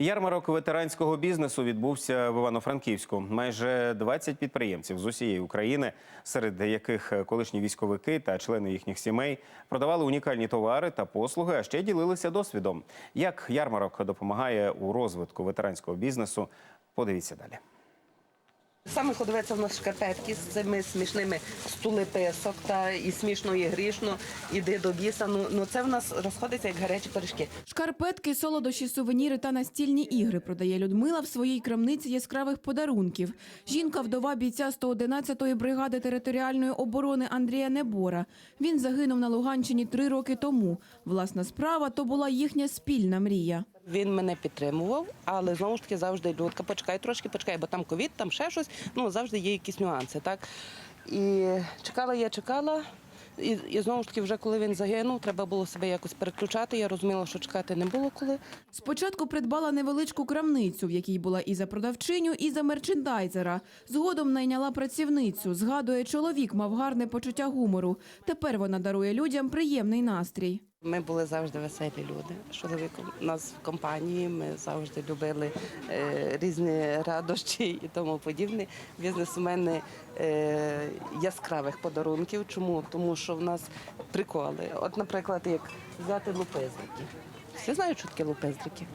Ярмарок ветеранського бізнесу відбувся в Івано-Франківську. Майже 20 підприємців з усієї України, серед яких колишні військовики та члени їхніх сімей, продавали унікальні товари та послуги, а ще ділилися досвідом. Як ярмарок допомагає у розвитку ветеранського бізнесу? Подивіться далі. Саме ходоветься в нас шкарпетки з цими смішними стули писок та і смішно, і грішно, іди до біса. Ну, ну це в нас розходиться як гарячі пиріжки. Шкарпетки, солодощі, сувеніри та настільні ігри продає Людмила в своїй крамниці яскравих подарунків. Жінка вдова бійця 111-ї бригади територіальної оборони Андрія Небора. Він загинув на Луганщині три роки тому. Власна справа то була їхня спільна мрія. Він мене підтримував, але знову ж таки завжди людка, почекай трошки, почекай, бо там ковід, там ще щось. Ну завжди є якісь нюанси, так. І чекала, я чекала. І, і знову ж таки, вже коли він загинув, треба було себе якось переключати. Я розуміла, що чекати не було коли. Спочатку придбала невеличку крамницю, в якій була і за продавчиню, і за мерчендайзера. Згодом найняла працівницю. Згадує, чоловік мав гарне почуття гумору. Тепер вона дарує людям приємний настрій. Ми були завжди веселі люди. Чоловіком нас в компанії. Ми завжди любили е, різні радощі і тому подібне. Бізнес у мене е, яскравих подарунків. Чому? Тому що в нас приколи. От, наприклад, як взяти лупизники. Всі знають, що таке лупизники?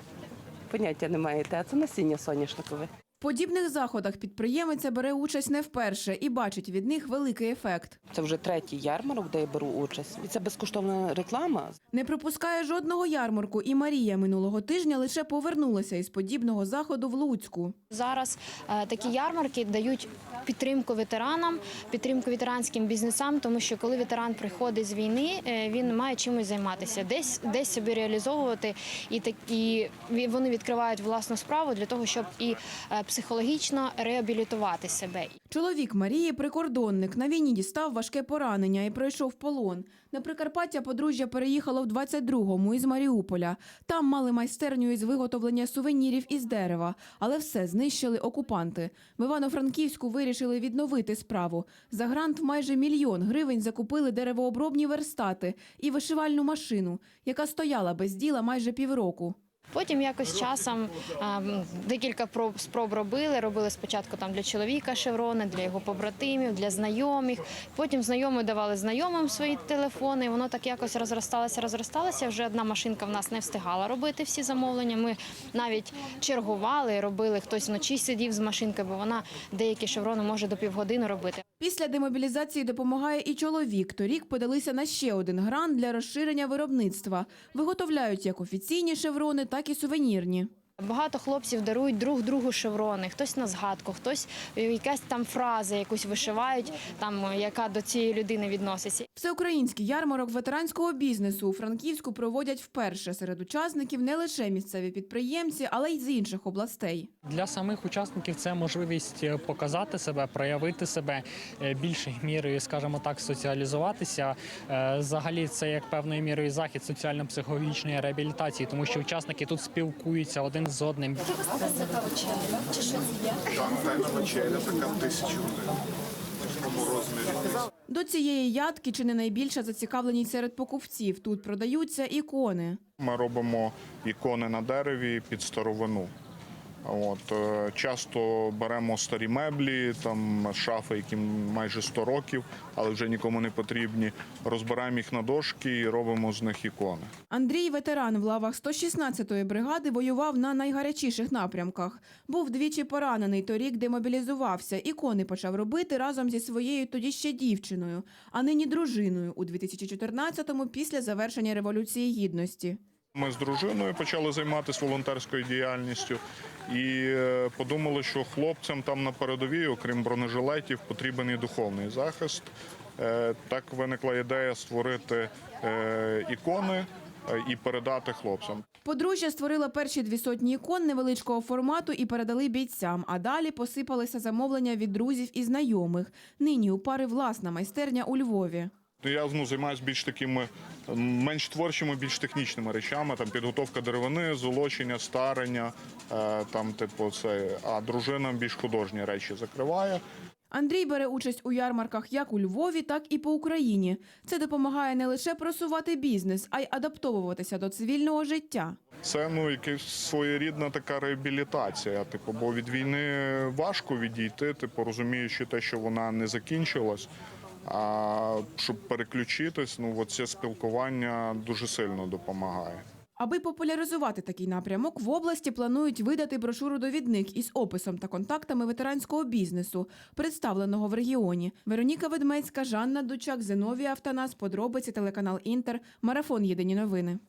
Поняття не маєте, а це насіння соняшникове. Подібних заходах підприємиця бере участь не вперше і бачить від них великий ефект. Це вже третій ярмарок, де я беру участь. І це безкоштовна реклама. Не пропускає жодного ярмарку, і Марія минулого тижня лише повернулася із подібного заходу в Луцьку. Зараз е, такі ярмарки дають підтримку ветеранам, підтримку ветеранським бізнесам, тому що коли ветеран приходить з війни, е, він має чимось займатися, десь десь собі реалізовувати, і так і ві- вони відкривають власну справу для того, щоб і е, психологічно реабілітувати себе. Чоловік Марії прикордонник на війні дістав важке поранення і пройшов полон. На Прикарпаття подружжя переїхало в 22-му із Маріуполя. Там мали майстерню із виготовлення сувенірів із дерева, але все знищили окупанти. В Івано-Франківську вирішили відновити справу. За грант майже мільйон гривень закупили деревообробні верстати і вишивальну машину, яка стояла без діла майже півроку. Потім якось часом декілька проб- спроб робили. Робили спочатку там для чоловіка шеврони, для його побратимів, для знайомих. Потім знайомі давали знайомим свої телефони. Воно так якось розросталося, розросталося. Вже одна машинка в нас не встигала робити всі замовлення. Ми навіть чергували, робили хтось вночі сидів з машинкою, бо вона деякі шеврони може до півгодини робити. Після демобілізації допомагає і чоловік. Торік подалися на ще один грант для розширення виробництва. Виготовляють як офіційні шеврони, так і сувенірні. Багато хлопців дарують друг другу шеврони, хтось на згадку, хтось якась там фраза якусь вишивають, там яка до цієї людини відноситься. Всеукраїнський ярмарок ветеранського бізнесу у Франківську проводять вперше серед учасників не лише місцеві підприємці, але й з інших областей. Для самих учасників це можливість е, показати себе, проявити себе е, більшою мірою, скажімо так, соціалізуватися. Е, Взагалі, це як певною мірою захід соціально-психологічної реабілітації, тому що учасники тут спілкуються один з одним. Тайна вечеря така в тисячу гривень. В такому розмірі. До цієї ядки чи не найбільша зацікавленість серед покупців. Тут продаються ікони. Ми робимо ікони на дереві під старовину. От, е, часто беремо старі меблі, там шафи, яким майже 100 років, але вже нікому не потрібні. Розбираємо їх на дошки і робимо з них ікони. Андрій, ветеран в лавах 116-ї бригади, воював на найгарячіших напрямках. Був двічі поранений, торік демобілізувався. Ікони почав робити разом зі своєю тоді ще дівчиною, а нині дружиною у 2014-му після завершення Революції Гідності. Ми з дружиною почали займатися волонтерською діяльністю і е, подумали, що хлопцям там на передовій, окрім бронежилетів, потрібен і духовний захист. Е, Так виникла ідея створити е, ікони і передати хлопцям. Подружжя створила перші дві сотні ікон невеличкого формату і передали бійцям. А далі посипалися замовлення від друзів і знайомих. Нині у пари власна майстерня у Львові. Ну, Я ну, займаюся більш такими менш творчими, більш технічними речами. Там підготовка деревини, золочення, старення, е, там, типу, це. А дружина більш художні речі закриває. Андрій бере участь у ярмарках як у Львові, так і по Україні. Це допомагає не лише просувати бізнес, а й адаптовуватися до цивільного життя. Це ну якась своєрідна така реабілітація. Типу, бо від війни важко відійти, типу, розуміючи те, що вона не закінчилась. А щоб переключитись, ну це спілкування дуже сильно допомагає. Аби популяризувати такий напрямок, в області планують видати брошуру-довідник із описом та контактами ветеранського бізнесу, представленого в регіоні. Вероніка Ведмецька, Жанна Дучак, Зиновія Автонас, подробиці телеканал Інтер, марафон Єдині новини.